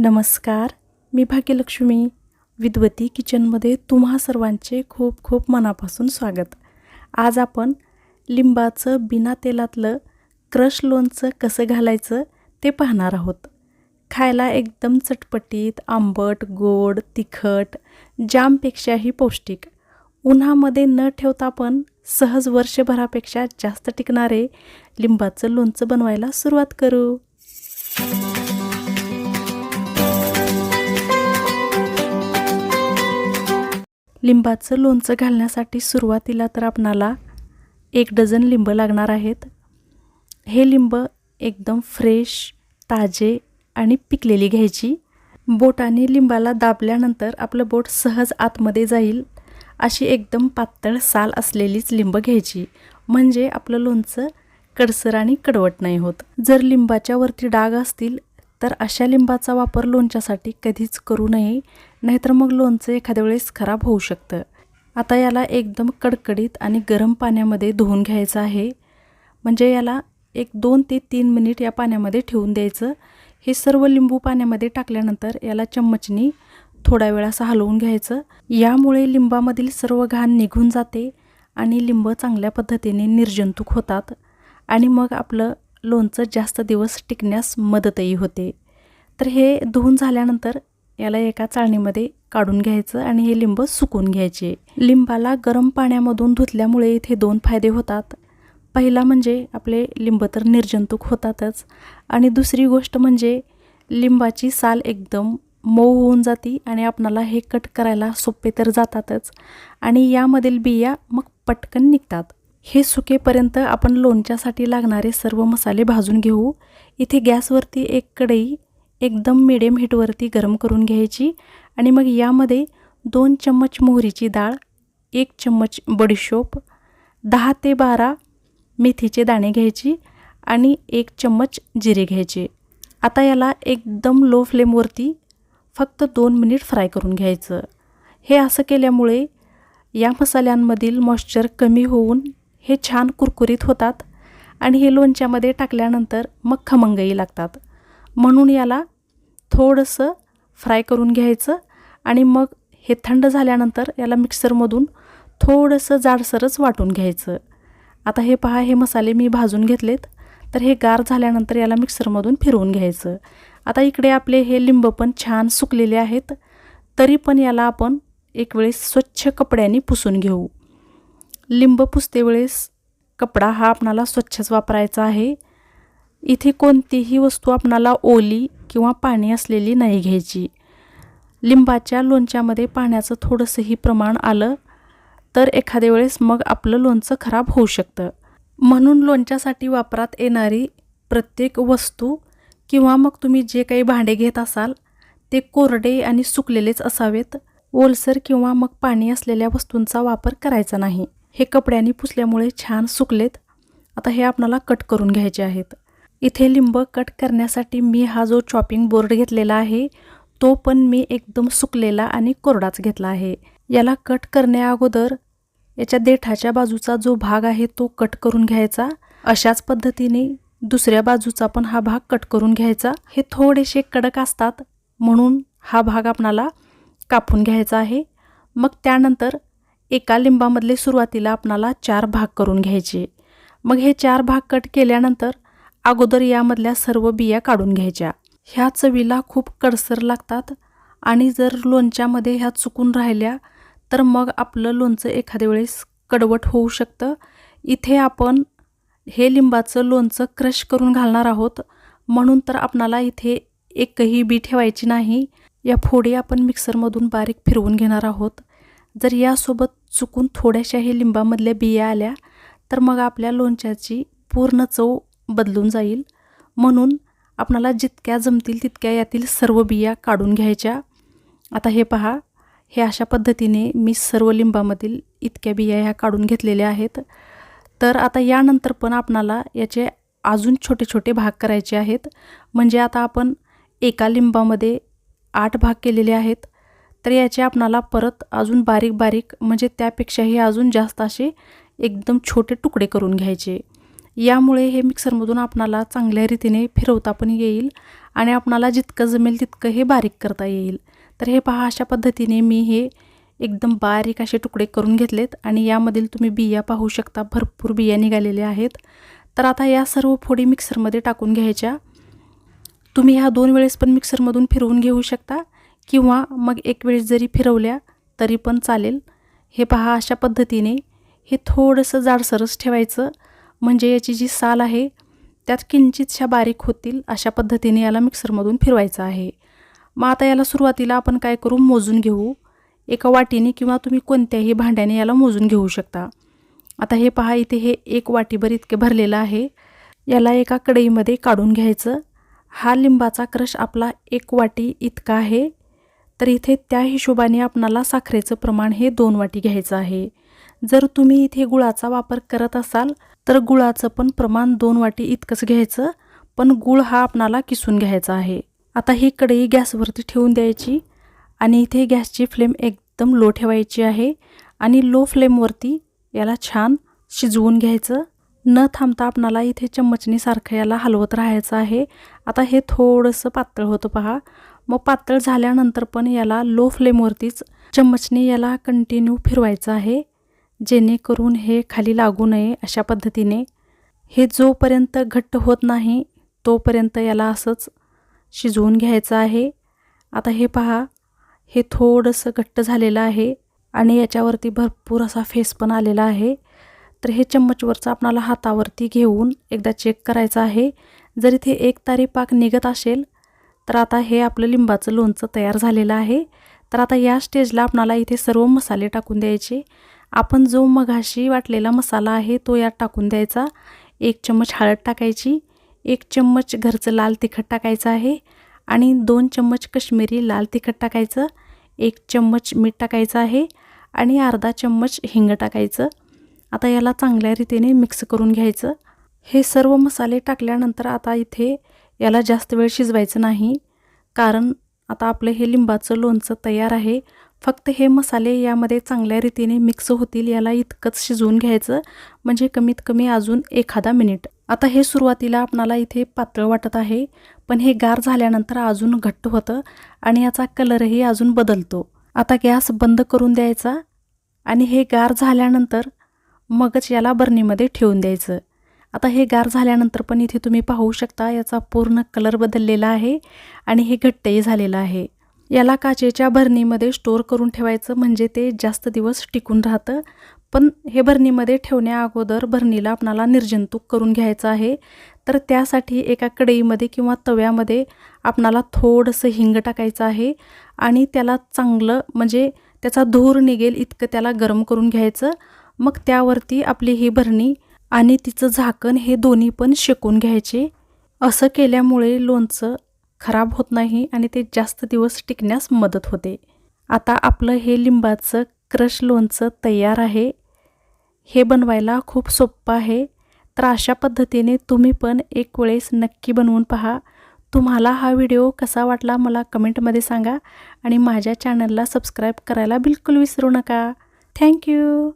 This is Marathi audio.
नमस्कार मी भाग्यलक्ष्मी विद्वती किचनमध्ये तुम्हा सर्वांचे खूप खूप मनापासून स्वागत. आज आपण लिंबाचं बिना तेलातलं क्रश लोणचं कसं घालायचं ते पाहणार आहोत. खायला एकदम चटपटीत आंबट गोड तिखट जामपेक्षाही पौष्टिक. उन्हामध्ये न ठेवता पण सहज वर्षभरापेक्षा जास्त टिकणारे लिंबाचं लोणचं बनवायला सुरुवात करू. लिंबाचं लोणचं घालण्यासाठी सुरुवातीला तर आपणाला एक डझन लिंब लागणार आहेत. हे लिंब एकदम फ्रेश ताजे आणि पिकलेली घ्यायची. बोटाने लिंबाला दाबल्यानंतर आपलं बोट सहज आतमध्ये जाईल. अशी एकदम पातळ साल असलेलीच लिंब घ्यायची. म्हणजे आपलं लोणचं कडसर आणि कडवट नाही होत. जर लिंबाच्या वरती डाग असतील तर अशा लिंबाचा वापर लोणच्यासाठी कधीच करू नये नाहीतर मग लोणचं एखाद्या वेळेस खराब होऊ शकतं. आता याला एकदम कडकडीत आणि गरम पाण्यामध्ये धुवून घ्यायचं आहे. म्हणजे याला एक दोन ते तीन मिनिट या पाण्यामध्ये ठेवून द्यायचं. हे सर्व लिंबू पाण्यामध्ये टाकल्यानंतर याला चम्मचनी थोडा वेळ असं हलवून घ्यायचं. यामुळे लिंबामधील सर्व घाण निघून जाते आणि लिंब चांगल्या पद्धतीने निर्जंतुक होतात. आणि मग आपलं लोणचं जास्त दिवस टिकण्यास मदतही होते. तर हे धुवून झाल्यानंतर याला एका चाळणीमध्ये काढून घ्यायचं आणि हे लिंब सुकून घ्यायचे. लिंबाला गरम पाण्यामधून धुतल्यामुळे इथे दोन फायदे होतात. पहिला म्हणजे आपले लिंब तर निर्जंतुक होतातच. आणि दुसरी गोष्ट म्हणजे लिंबाची साल एकदम मऊ होऊन जाती आणि आपणाला हे कट करायला सोपे तर जातातच. आणि यामधील बिया मग पटकन निघतात. हे सुकेपर्यंत आपण लोणच्यासाठी लागणारे सर्व मसाले भाजून घेऊ. इथे गॅसवरती एक कढई एकदम मिडियम हीटवरती गरम करून घ्यायची आणि मग यामध्ये दोन चम्मच मोहरीची डाळ एक चम्मच बडीशोप दहा ते बारा मेथीचे दाणे घ्यायची आणि एक चम्मच जिरे घ्यायचे. आता याला एकदम लो फ्लेमवरती फक्त दोन मिनिट फ्राय करून घ्यायचं. हे असं केल्यामुळे या मसाल्यांमधील मॉइश्चर कमी होऊन हे छान कुरकुरीत होतात आणि हे लोणच्यामध्ये टाकल्यानंतर मग खमंगही लागतात. म्हणून याला थोडंसं फ्राय करून घ्यायचं आणि मग हे थंड झाल्यानंतर याला मिक्सरमधून थोडंसं जाडसरच वाटून घ्यायचं. आता हे पहा हे मसाले मी भाजून घेतलेत. तर हे गार झाल्यानंतर याला मिक्सरमधून फिरवून घ्यायचं. आता इकडे आपले हे लिंब पण छान सुकलेले आहेत. तरी पण याला आपण एक वेळेस स्वच्छ कपड्यांनी पुसून घेऊ. लिंब पुसते वेळेस कपडा हा आपणाला स्वच्छच वापरायचा आहे. इथे कोणतीही वस्तू आपणाला ओली किंवा पाणी असलेली नाही घ्यायची. लिंबाच्या लोणच्यामध्ये पाण्याचं थोडंसंही प्रमाण आलं तर एखाद्या वेळेस मग आपलं लोणचं खराब होऊ शकतं. म्हणून लोणच्यासाठी वापरात येणारी प्रत्येक वस्तू किंवा मग तुम्ही जे काही भांडे घेत असाल ते कोरडे आणि सुकलेलेच असावेत. ओलसर किंवा मग पाणी असलेल्या वस्तूंचा वापर करायचा नाही. हे कपड्याने पुसल्यामुळे छान सुकलेत. आता हे आपणाला कट करून घ्यायचे आहेत. इथे लिंब कट करण्यासाठी मी हा जो चॉपिंग बोर्ड घेतलेला आहे तो पण मी एकदम सुकलेला आणि कोरडाच घेतला आहे. याला कट करण्या अगोदर याच्या देठाच्या बाजूचा जो भाग आहे तो कट करून घ्यायचा. अशाच पद्धतीने दुसऱ्या बाजूचा पण हा भाग कट करून घ्यायचा. हे थोडेसे कडक असतात म्हणून हा भाग आपणाला कापून घ्यायचा आहे. मग त्यानंतर एका लिंबामधले सुरुवातीला आपणाला चार भाग करून घ्यायचे. मग हे चार भाग कट केल्यानंतर अगोदर यामधल्या सर्व बिया काढून घ्यायच्या. ह्या चवीला खूप कडसर लागतात आणि जर लोणच्यामध्ये ह्या चुकून राहिल्या तर मग आपलं लोणचं एखाद्या वेळेस कडवट होऊ शकतं. इथे आपण हे लिंबाचं लोणचं क्रश करून घालणार आहोत. म्हणून तर आपणाला इथे एकही बी ठेवायची नाही. या फोडी आपण मिक्सरमधून बारीक फिरवून घेणार आहोत. जर यासोबत चुकून थोड्याशाही लिंबामधल्या बिया आल्या तर मग आपल्या लोणच्याची पूर्ण चव बदलून जाईल. म्हणून आपणाला जितक्या जमतील तितक्या यातील सर्व बिया काढून घ्यायच्या. आता हे पहा हे अशा पद्धतीने मी सर्व लिंबामधील इतक्या बिया ह्या काढून घेतलेल्या आहेत. तर आता यानंतर पण आपणाला याचे अजून छोटे छोटे भाग करायचे आहेत. म्हणजे आता आपण एका लिंबामध्ये आठ भाग केलेले आहेत. तर याचे आपणाला परत अजून बारीक बारीक म्हणजे त्यापेक्षाही अजून जास्त असे एकदम छोटे तुकडे करून घ्यायचे. यामुळे हे मिक्सरमधून आपणाला चांगल्या रीतीने फिरवता पण येईल आणि आपणाला जितकं जमेल तितकं हे बारीक करता येईल. तर हे पहा अशा पद्धतीने मी हे एकदम बारीक असे तुकडे करून घेतलेत आणि यामधील तुम्ही बिया पाहू शकता भरपूर बिया निघालेल्या आहेत. तर आता या सर्व फोडी मिक्सरमध्ये टाकून घ्यायच्या. तुम्ही ह्या दोन वेळेस पण मिक्सरमधून फिरवून घेऊ शकता. किंवा मग एक वेळेस जरी फिरवल्या तरी पण चालेल. हे पहा अशा पद्धतीने हे थोडंसं जाडसरच ठेवायचं. म्हणजे याची जी साल आहे त्यात किंचितशा बारीक होतील अशा पद्धतीने याला मिक्सरमधून फिरवायचं आहे. मग आता याला सुरुवातीला आपण काय करू? मोजून घेऊ. एका वाटीने किंवा तुम्ही कोणत्याही भांड्याने याला मोजून घेऊ शकता. आता हे पहा इथे हे एक वाटीभर इतके भरलेलं आहे. याला एका कढईमध्ये काढून घ्यायचं. हा लिंबाचा क्रश आपला एक वाटी इतका आहे. तर इथे त्या हिशोबाने आपणाला साखरेचं प्रमाण हे दोन वाटी घ्यायचं आहे. जर तुम्ही इथे गुळाचा वापर करत असाल तर गुळाचं पण प्रमाण दोन वाटी इतकंच घ्यायचं पण गुळ हा आपणाला किसून घ्यायचा आहे. आता ही कढई गॅसवरती ठेवून द्यायची आणि इथे गॅसची फ्लेम एकदम लो ठेवायची आहे आणि लो फ्लेमवरती याला छान शिजवून घ्यायचं. न थांबता आपणाला इथे चम्मचनीसारखं याला हलवत राहायचं आहे. आता हे थोडंसं पातळ होतं पहा. मग पातळ झाल्यानंतर पण याला लो फ्लेमवरतीच चम्मचने याला कंटिन्यू फिरवायचं आहे जेणेकरून हे खाली लागू नये अशा पद्धतीने. हे जोपर्यंत घट्ट होत नाही तोपर्यंत याला असंच शिजवून घ्यायचं आहे. आता हे पहा हे थोडंसं घट्ट झालेलं आहे आणि याच्यावरती भरपूर असा फेस पण आलेला आहे. तर हे चम्मचवरचं आपणाला हातावरती घेऊन एकदा चेक करायचं आहे. जर इथे एक तारी पाक निघत असेल तर आता हे आपलं लिंबाचं लोणचं तयार झालेलं आहे. तर आता या स्टेजला आपणाला इथे सर्व मसाले टाकून द्यायचे. आपण जो मघाशी वाटलेला मसाला आहे तो यात टाकून द्यायचा. एक चम्मच हळद टाकायची. एक चम्मच घरचं लाल तिखट टाकायचं आहे. आणि दोन चम्मच कश्मीरी लाल तिखट टाकायचं. एक चम्मच मीठ टाकायचं आहे. आणि अर्धा चम्मच हिंग टाकायचं. आता याला चांगल्या रीतीने मिक्स करून घ्यायचं. हे सर्व मसाले टाकल्यानंतर आता इथे याला जास्त वेळ शिजवायचं नाही. कारण आता आपलं हे लिंबाचं लोणचं तयार आहे. फक्त हे मसाले यामध्ये चांगल्या रीतीने मिक्स होतील याला इतकंच शिजवून घ्यायचं. म्हणजे कमीत कमी अजून एखादा मिनिट आता हे सुरुवातीला आपणाला इथे पातळ वाटत आहे. पण हे गार झाल्यानंतर अजून घट्ट होतं आणि याचा कलरही अजून बदलतो. आता गॅस बंद करून द्यायचा आणि हे गार झाल्यानंतर मगच याला बर्नीमध्ये ठेवून द्यायचं. आता हे गार झाल्यानंतर पण इथे तुम्ही पाहू शकता याचा पूर्ण कलर बदललेला आहे आणि हे घट्टही झालेलं आहे. याला काचेच्या भरणीमध्ये स्टोअर करून ठेवायचं म्हणजे ते जास्त दिवस टिकून राहतं. पण हे भरणीमध्ये ठेवण्या अगोदर भरणीला आपणाला निर्जंतुक करून घ्यायचं आहे. तर त्यासाठी एका कढईमध्ये किंवा तव्यामध्ये आपणाला थोडंसं हिंग टाकायचं आहे आणि त्याला चांगलं म्हणजे त्याचा धूर निघेल इतकं त्याला गरम करून घ्यायचं. मग त्यावरती आपली ही भरणी आणि तिचं झाकण हे दोन्ही पण शेकून घ्यायचे. असं केल्यामुळे लोणचं खराब होत नाही आणि ते जास्त दिवस टिकण्यास मदत होते. आता आपलं हे लिंबाचं क्रश लोणचं तयार आहे. हे बनवायला खूप सोपं आहे. तर अशा पद्धतीने तुम्ही पण एक वेळेस नक्की बनवून पहा. तुम्हाला हा व्हिडिओ कसा वाटला मला कमेंटमध्ये सांगा आणि माझ्या चॅनलला सबस्क्राईब करायला बिलकुल विसरू नका. थँक्यू.